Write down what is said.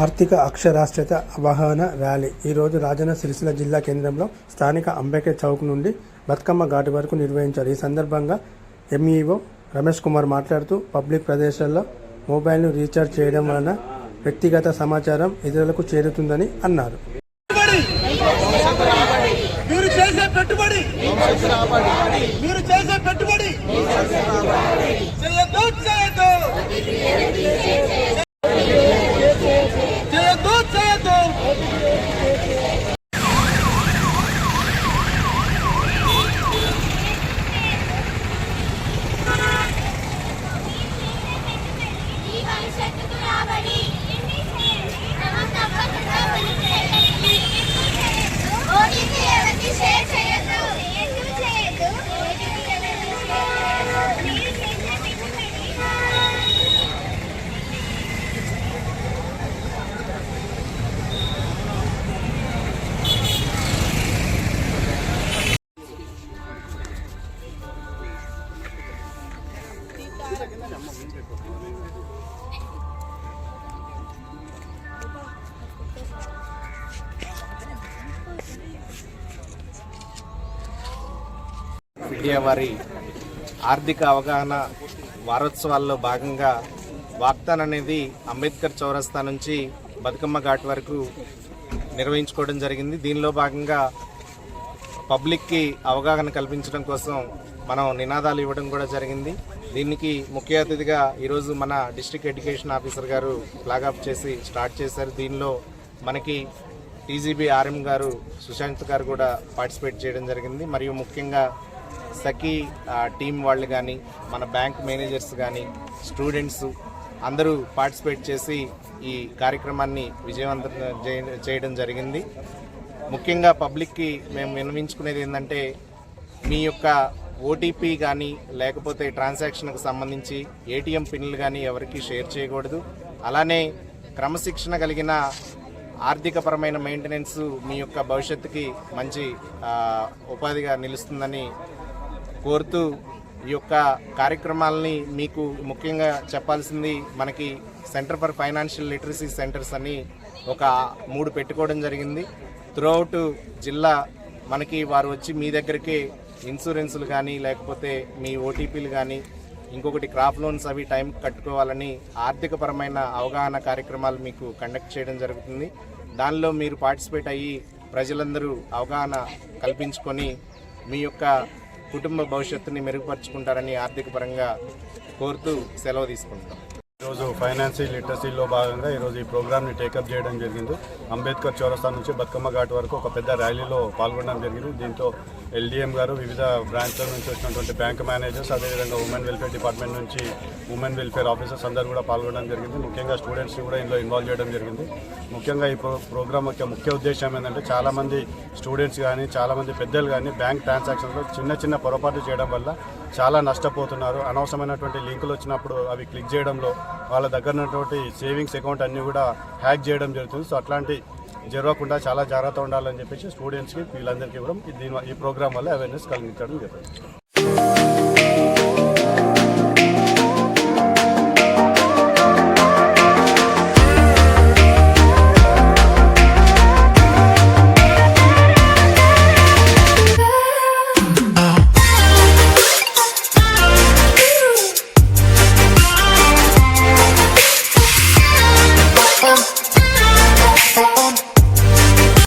ఆర్థిక అక్షరాస్యత అవగాహన ర్యాలీ. ఈరోజు రాజన్న సిరిసిల్ల జిల్లా కేంద్రంలో స్థానిక అంబేద్కర్ చౌక్ నుండి బతుకమ్మ ఘాటు వరకు నిర్వహించారు. ఈ సందర్భంగా ఎంఈఓ రమేష్ కుమార్ మాట్లాడుతూ పబ్లిక్ ప్రదేశాల్లో మొబైల్ను రీఛార్జ్ చేయడం వలన వ్యక్తిగత సమాచారం ఇతరులకు చేరుతుందని అన్నారు. మీరు చేసే పెట్టుబడి మీరు చేసే ఇండియా వారి ఆర్థిక అవగాహన వారోత్సవాల్లో భాగంగా వాగ్దాన్ అనేది అంబేద్కర్ చౌరస్తా నుంచి బతుకమ్మ ఘాట్ వరకు నిర్వహించుకోవడం జరిగింది. దీనిలో భాగంగా పబ్లిక్కి అవగాహన కల్పించడం కోసం మనం నినాదాలు ఇవ్వడం కూడా జరిగింది. దీనికి ముఖ్య అతిథిగా ఈరోజు మన district education officer garu flag off చేసి స్టార్ట్ చేశారు. దీనిలో మనకి టీజీబీ ఆర్ఎం గారు సుశాంత్ గారు కూడా పార్టిసిపేట్ చేయడం జరిగింది. మరియు ముఖ్యంగా సఖీ టీం వాళ్ళు కానీ మన బ్యాంక్ మేనేజర్స్ కానీ స్టూడెంట్స్ అందరూ పార్టిసిపేట్ చేసి ఈ కార్యక్రమాన్ని విజయవంతం చేయడం జరిగింది. ముఖ్యంగా పబ్లిక్కి మేము విన్నవించుకునేది ఏంటంటే మీ యొక్క ఓటీపీ కానీ లేకపోతే ట్రాన్సాక్షన్కి సంబంధించి ఏటీఎం పిన్లు కానీ ఎవరికి షేర్ చేయకూడదు. అలానే క్రమశిక్షణ కలిగిన ఆర్థికపరమైన మెయింటెనెన్స్ మీ యొక్క భవిష్యత్తుకి మంచి ఉపాధిగా నిలుస్తుందని కోరుతూ ఈ యొక్క కార్యక్రమాలని మీకు ముఖ్యంగా చెప్పాల్సింది మనకి centre for financial literacy centres అని ఒక మూడు పెట్టుకోవడం జరిగింది. త్రూఅవుట్ జిల్లా మనకి వారు వచ్చి మీ దగ్గరికి ఇన్సూరెన్సులు కానీ లేకపోతే మీ ఓటీపీలు కానీ ఇంకొకటి క్రాప్ లోన్స్ అవి టైం కట్టుకోవాలని ఆర్థికపరమైన అవగాహన కార్యక్రమాలు మీకు కండక్ట్ చేయడం జరుగుతుంది. దానిలో మీరు పార్టిసిపేట్ అయ్యి ప్రజలందరూ అవగాహన కల్పించుకొని మీ యొక్క కుటుంబ భవిష్యత్తుని మెరుగుపరుచుకుంటారని ఆర్థికపరంగా కోరుతూ సెలవు తీసుకుంటాం ఈరోజు ఫైనాన్షియల్ లిటరసీలో భాగంగా ఈరోజు ఈ ప్రోగ్రామ్ని టేకప్ చేయడం జరిగింది. అంబేద్కర్ చౌరస్తా నుంచి బతుకమ్మ ఘాట్ వరకు ఒక పెద్ద ర్యాలీలో పాల్గొనడం జరిగింది. దీంతో ఎల్డీఎం గారు వివిధ బ్రాంచ్ల నుంచి వచ్చినటువంటి బ్యాంక్ మేనేజర్స్ అదేవిధంగా ఉమెన్ వెల్ఫేర్ డిపార్ట్మెంట్ నుంచి ఉమెన్ వెల్ఫేర్ ఆఫీసర్స్ అందరూ కూడా పాల్గొనడం జరిగింది. ముఖ్యంగా స్టూడెంట్స్ని కూడా ఇందులో ఇన్వాల్వ్ చేయడం జరిగింది. ముఖ్యంగా ఈ ప్రో ప్రోగ్రామ్ యొక్క ముఖ్య ఉద్దేశం ఏంటంటే చాలామంది స్టూడెంట్స్ కానీ చాలామంది పెద్దలు కానీ బ్యాంక్ ట్రాన్సాక్షన్స్లో చిన్న చిన్న పొరపాట్లు చేయడం వల్ల చాలా నష్టపోతున్నారు. అనవసరమైనటువంటి లింకులు వచ్చినప్పుడు అవి క్లిక్ చేయడంలో వాళ్ళ దగ్గర ఉన్నటువంటి సేవింగ్స్ అకౌంట్ అన్నీ కూడా హ్యాక్ చేయడం జరుగుతుంది. సో అట్లాంటి జరగకుండా చాలా జాగ్రత్త ఉండాలని చెప్పేసి స్టూడెంట్స్కి వీళ్ళందరికీ కూడా దీని ఈ ప్రోగ్రామ్ వల్ల అవేర్నెస్ కలిగించడం జరుగుతుంది.